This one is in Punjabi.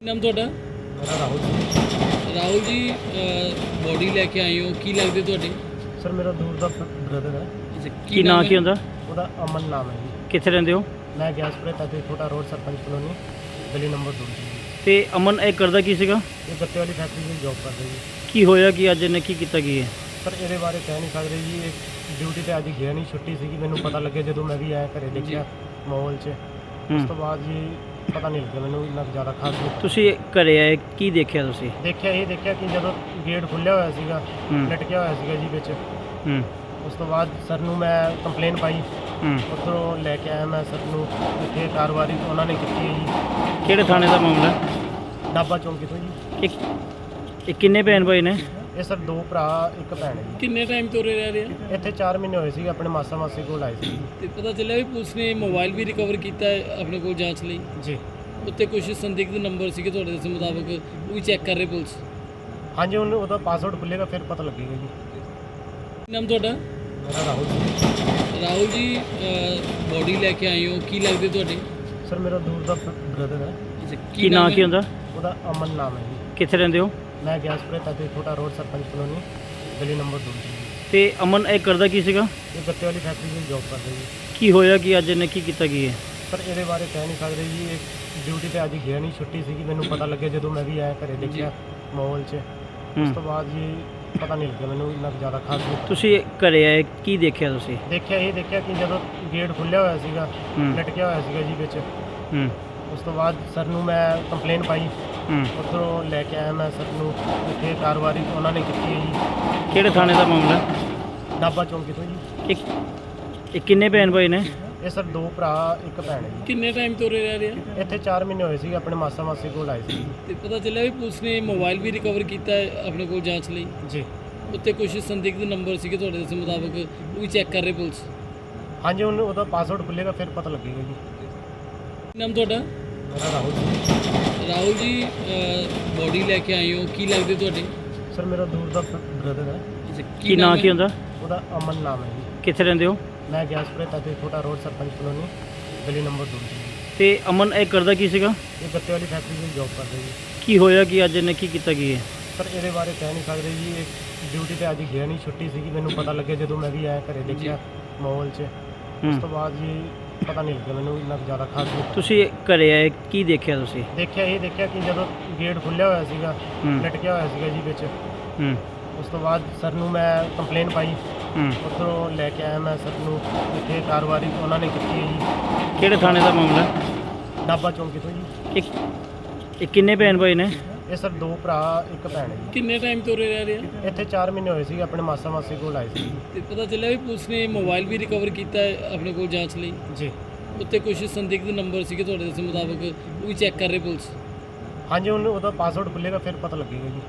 ਨਾਮ ਤੁਹਾਡਾ? ਮੇਰਾ ਰਾਹੁਲ ਜੀ। ਰਾਹੁਲ ਜੀ ਬੋਡੀ ਲੈ ਕੇ ਆਏ ਹੋ ਕੀ ਲੱਗਦੇ ਤੁਹਾਡੇ? ਸਰ ਮੇਰਾ ਦੂਰ ਦਾ ਬ੍ਰਦਰ ਹੈ। ਕੀ ਨਾਂ ਕੀ ਹੁੰਦਾ? ਉਹਦਾ ਅਮਨ ਨਾਮ ਹੈ ਜੀ। ਕਿੱਥੇ ਰਹਿੰਦੇ ਹੋ? ਮੈਂ ਗਿਆਸਪੁਰੇ ਤੇ ਛੋਟਾ ਰੋਡ ਸਰਪੰਚ ਕਲੋਨੀ ਗਲੀ ਨੰਬਰ 2 ਜੀ। ਤੇ ਅਮਨ ਇਹ ਕਰਦਾ ਕੀ ਸੀਗਾ? ਇਹ ਗੱਤੇ ਵਾਲੀ ਫੈਕਟਰੀ ਵਿੱਚ ਜੌਬ ਕਰਦਾ ਜੀ। ਕੀ ਹੋਇਆ ਕਿ ਅੱਜ ਇਹਨੇ ਕੀ ਕੀਤਾ ਕੀ ਹੈ ਸਰ ਇਹਦੇ ਬਾਰੇ ਕਹਿ ਨਹੀਂ ਸਕਦੇ ਜੀ ਇਹ ਡਿਊਟੀ ਤੇ ਅੱਜ ਗਿਆ ਨਹੀਂ ਛੁੱਟੀ ਸੀਗੀ। ਮੈਨੂੰ ਪਤਾ ਲੱਗਿਆ ਜਦੋਂ ਮੈਂ ਵੀ ਆਇਆ ਘਰੇ ਦੇਖਿਆ ਮਾਹੌਲ 'ਚ। ਉਸ ਤੋਂ ਬਾਅਦ ਜੀ ਪਤਾ ਨਹੀਂ ਲੱਗਿਆ ਮੈਨੂੰ ਇੰਨਾ ਕੁ ਜ਼ਿਆਦਾ ਖਾਸ ਨਹੀਂ। ਤੁਸੀਂ ਘਰੇ ਆਏ ਕੀ ਦੇਖਿਆ ਤੁਸੀਂ? ਦੇਖਿਆ ਇਹ ਦੇਖਿਆ ਕਿ ਜਦੋਂ ਗੇਟ ਖੁੱਲਿਆ ਹੋਇਆ ਸੀਗਾ ਹੂੰ। ਲਟਕਿਆ ਹੋਇਆ ਸੀਗਾ ਜੀ ਵਿੱਚ। ਹੂੰ। ਉਸ ਤੋਂ ਬਾਅਦ ਸਰ ਨੂੰ ਮੈਂ ਕੰਪਲੇਨ ਪਾਈ। ਹੂੰ। ਉੱਧਰੋਂ ਲੈ ਕੇ ਆਇਆ ਮੈਂ ਸਰ ਨੂੰ ਇੱਥੇ ਕਾਰਵਾਈ ਉਹਨਾਂ ਨੇ ਕੀਤੀ ਹੈ ਜੀ। ਕਿਹੜੇ ਥਾਣੇ ਦਾ ਮਾਮਲਾ? ਡਾਬਾ ਚੌਂਕੀ ਤੋਂ ਜੀ। ਇੱਕ ਇਹ ਕਿੰਨੇ ਭੈਣ ਭਾਈ ਨੇ? ਇਹ ਸਰ ਦੋ ਭਰਾ ਇੱਕ ਭੈਣ ਹੈ ਕਿੰਨੇ ਟਾਈਮ ਤੋਂ ਉਰੇ ਰਹਿ ਰਹੇ ਆ? ਇੱਥੇ 4 ਮਹੀਨੇ ਹੋਏ ਸੀ ਆਪਣੇ ਮਾਸਾ ਮਾਸੀ ਕੋਲ ਆਏ ਸੀ। ਤੇ ਪਤਾ ਚੱਲਿਆ ਵੀ ਪੁਲਿਸ ਨੇ ਮੋਬਾਈਲ ਵੀ ਰਿਕਵਰ ਕੀਤਾ ਹੈ ਆਪਣੇ ਕੋਲ ਜਾਂਚ ਲਈ? ਜੀ। ਉੱਤੇ ਕੁਝ ਸੰਦਿਗਧ ਨੰਬਰ ਸੀਗੇ ਤੁਹਾਡੇ ਦੱਸਣ ਮੁਤਾਬਕ ਉਹ ਵੀ ਚੈੱਕ ਕਰ ਰਹੇ ਪੁਲਿਸ? ਹਾਂਜੀ ਉਹਨੂੰ ਉਹਦਾ ਪਾਸਵਰਡ ਖੁੱਲੇਗਾ ਫਿਰ ਪਤਾ ਲੱਗੇਗਾ ਜੀ। ਨਾਮ ਤੁਹਾਡਾ? ਮੇਰਾ ਰਾਹੁਲ ਜੀ। ਰਾਹੁਲ ਜੀ ਬੋਡੀ ਲੈ ਕੇ ਆਏ ਹੋ ਕੀ ਲੱਗਦੇ ਤੁਹਾਡੇ? ਸਰ ਮੇਰਾ ਦੂਰ ਦਾ ਬ੍ਰਦਰ ਹੈ। ਅੱਛਾ, ਕੀ ਨਾਂ ਕੀ ਹੁੰਦਾ? ਉਹਦਾ ਅਮਨ ਨਾਮ ਹੈ ਜੀ। ਕਿੱਥੇ ਰਹਿੰਦੇ ਹੋ? ਮੈਂ ਗਿਆਸਪੁਰੇ ਤੇ ਛੋਟਾ ਰੋਡ ਸਰਪੰਚ ਕਲੋਨੀ ਗਲੀ ਨੰਬਰ 2 ਜੀ ਤੇ ਅਮਨ ਇਹ ਕਰਦਾ ਕੀ ਸੀਗਾ? ਇਹ ਗੱਤੇ ਵਾਲੀ ਫੈਕਟਰੀ ਵਿੱਚ ਜੌਬ ਕਰਦਾ ਜੀ। ਕੀ ਹੋਇਆ ਕਿ ਅੱਜ ਇਹਨੇ ਕੀ ਕੀਤਾ ਕੀ ਹੈ ਸਰ ਇਹਦੇ ਬਾਰੇ ਕਹਿ ਨਹੀਂ ਸਕਦੇ ਜੀ ਇਹ ਡਿਊਟੀ ਤੇ ਅੱਜ ਗਿਆ ਨਹੀਂ ਛੁੱਟੀ ਸੀਗੀ ਮੈਨੂੰ ਪਤਾ ਲੱਗਿਆ ਜਦੋਂ ਮੈਂ ਵੀ ਆਇਆ ਘਰੇ ਦੇਖਿਆ ਮਾਹੌਲ 'ਚ। ਉਸ ਤੋਂ ਬਾਅਦ ਜੀ ਪਤਾ ਨਹੀਂ ਲੱਗਿਆ ਮੈਨੂੰ ਇੰਨਾ ਕੁ ਜ਼ਿਆਦਾ ਖਾਸ ਨਹੀਂ। ਤੁਸੀਂ ਘਰੇ ਆਏ ਕੀ ਦੇਖਿਆ ਤੁਸੀਂ? ਦੇਖਿਆ ਇਹ ਦੇਖਿਆ ਕਿ ਜਦੋਂ ਗੇਟ ਖੁੱਲਿਆ ਹੋਇਆ ਸੀਗਾ ਹੂੰ। ਲਟਕਿਆ ਹੋਇਆ ਸੀਗਾ ਜੀ ਵਿੱਚ। ਹੂੰ। ਉਸ ਤੋਂ ਬਾਅਦ ਸਰ ਨੂੰ ਮੈਂ ਕੰਪਲੇਨ ਪਾਈ। ਉੱਧਰੋਂ ਲੈ ਕੇ ਆਇਆ ਮੈਂ ਸਰ ਨੂੰ ਇੱਥੇ ਕਾਰਵਾਈ ਉਹਨਾਂ ਨੇ ਕੀਤੀ ਹੈ ਜੀ। ਕਿਹੜੇ ਥਾਣੇ ਦਾ ਮਾਮਲਾ? ਡਾਬਾ ਚੌਂਕੀ ਤੋਂ ਜੀ। ਇੱਕ ਇਹ ਕਿੰਨੇ ਭੈਣ ਭਾਈ ਨੇ? ਇਹ ਸਰ ਦੋ ਭਰਾ ਇੱਕ ਭੈਣ ਹੈ ਕਿੰਨੇ ਟਾਈਮ ਤੋਂ ਉਰੇ ਰਹਿ ਰਹੇ ਆ? ਜੀ ਇੱਥੇ 4 ਮਹੀਨੇ ਹੋਏ ਸੀ ਆਪਣੇ ਮਾਸਾ ਮਾਸੀ ਕੋਲ ਆਏ ਸੀ। ਤੇ ਪਤਾ ਚੱਲਿਆ ਵੀ ਪੁਲਿਸ ਨੇ ਮੋਬਾਈਲ ਵੀ ਰਿਕਵਰ ਕੀਤਾ ਹੈ ਆਪਣੇ ਕੋਲ ਜਾਂਚ ਲਈ? ਜੀ। ਉੱਤੇ ਕੁਝ ਸੰਦਿਗਧ ਨੰਬਰ ਸੀਗੇ ਤੁਹਾਡੇ ਦੱਸਣ ਮੁਤਾਬਕ ਉਹ ਵੀ ਚੈੱਕ ਕਰ ਰਹੇ ਪੁਲਿਸ? ਹਾਂਜੀ ਉਹਨੂੰ ਉਹਦਾ ਪਾਸਵਰਡ ਖੁੱਲੇਗਾ ਫਿਰ ਪਤਾ ਲੱਗੇਗਾ ਜੀ। ਨਾਮ ਤੁਹਾਡਾ? ਮੇਰਾ ਰਾਹੁਲ ਜੀ। ਰਾਹੁਲ ਜੀ ਬੋਡੀ ਲੈ ਕੇ ਆਏ ਹੋ ਕੀ ਲੱਗਦੇ ਤੁਹਾਡੇ? ਸਰ ਮੇਰਾ ਦੂਰ ਦਾ ਬ੍ਰਦਰ ਹੈ। ਕੀ ਨਾਂ ਕੀ ਹੁੰਦਾ? ਉਹਦਾ ਅਮਨ ਨਾਮ ਹੈ ਜੀ। ਕਿੱਥੇ ਰਹਿੰਦੇ ਹੋ? ਮੈਂ ਗਿਆਸਪੁਰੇ ਤੇ ਛੋਟਾ ਰੋਡ ਸਰਪੰਚ ਕਲੋਨੀ ਗਲੀ ਨੰਬਰ 2 ਜੀ ਤੇ ਅਮਨ ਇਹ ਕਰਦਾ ਕੀ ਸੀਗਾ? ਇਹ ਗੱਤੇ ਵਾਲੀ ਫੈਕਟਰੀ ਵਿੱਚ ਜੌਬ ਕਰਦਾ ਜੀ। ਕੀ ਹੋਇਆ ਕਿ ਅੱਜ ਇਹਨੇ ਕੀ ਕੀਤਾ ਕੀ ਹੈ ਸਰ ਇਹਦੇ ਬਾਰੇ ਕਹਿ ਨਹੀਂ ਸਕਦੇ ਜੀ ਇਹ ਡਿਊਟੀ ਤੇ ਅੱਜ ਗਿਆ ਨਹੀਂ ਛੁੱਟੀ ਸੀਗੀ ਮੈਨੂੰ ਪਤਾ ਲੱਗਿਆ ਜਦੋਂ ਮੈਂ ਵੀ ਆਇਆ ਘਰੇ ਦੇਖਿਆ ਮਾਹੌਲ 'ਚ। ਉਸ ਤੋਂ ਬਾਅਦ ਜੀ ਪਤਾ ਨਹੀਂ ਲੱਗਿਆ ਮੈਨੂੰ ਇੰਨਾ ਕੁ ਜ਼ਿਆਦਾ ਖਾਸ ਨਹੀਂ। ਤੁਸੀਂ ਘਰੇ ਆਏ ਕੀ ਦੇਖਿਆ ਤੁਸੀਂ? ਦੇਖਿਆ ਇਹ ਦੇਖਿਆ ਕਿ ਜਦੋਂ ਗੇਟ ਖੁੱਲਿਆ ਹੋਇਆ ਸੀਗਾ ਹੂੰ। ਲਟਕਿਆ ਹੋਇਆ ਸੀਗਾ ਜੀ ਵਿੱਚ। ਹੂੰ। ਉਸ ਤੋਂ ਬਾਅਦ ਸਰ ਨੂੰ ਮੈਂ ਕੰਪਲੇਨ ਪਾਈ। ਹੂੰ। ਉੱਧਰੋਂ ਲੈ ਕੇ ਆਇਆ ਮੈਂ ਸਰ ਨੂੰ ਇੱਥੇ ਕਾਰਵਾਈ ਉਹਨਾਂ ਨੇ ਕੀਤੀ ਹੈ ਜੀ। ਕਿਹੜੇ ਥਾਣੇ ਦਾ ਮਾਮਲਾ? ਡਾਬਾ ਚੌਂਕੀ ਤੋਂ ਜੀ। ਇੱਕ ਇਹ ਕਿੰਨੇ ਭੈਣ ਭਾਈ ਨੇ? ਇਹ ਸਰ ਦੋ ਭਰਾ ਇੱਕ ਭੈਣ ਹੈ ਜੀ। ਕਿੰਨੇ ਟਾਈਮ ਤੋਂ ਉਰੇ ਰਹਿ ਰਹੇ ਆ? ਇੱਥੇ 4 ਮਹੀਨੇ ਹੋਏ ਸੀ ਆਪਣੇ ਮਾਸਾ ਮਾਸੀ ਕੋਲ ਆਏ ਸੀ। ਤੇ ਪਤਾ ਚੱਲਿਆ ਵੀ ਪੁਲਿਸ ਨੇ ਮੋਬਾਈਲ ਵੀ ਰਿਕਵਰ ਕੀਤਾ ਹੈ ਆਪਣੇ ਕੋਲ ਜਾਂਚ ਲਈ? ਜੀ। ਉੱਤੇ ਕੁਝ ਸੰਦਿਗਧ ਨੰਬਰ ਸੀਗੇ ਤੁਹਾਡੇ ਦੱਸਣ ਮੁਤਾਬਕ ਉਹ ਵੀ ਚੈੱਕ ਕਰ ਰਹੇ ਪੁਲਿਸ? ਹਾਂਜੀ ਉਹਨੂੰ ਉਹਦਾ ਪਾਸਵਰਡ ਖੁੱਲੇਗਾ ਫਿਰ ਪਤਾ ਲੱਗੇਗਾ ਜੀ।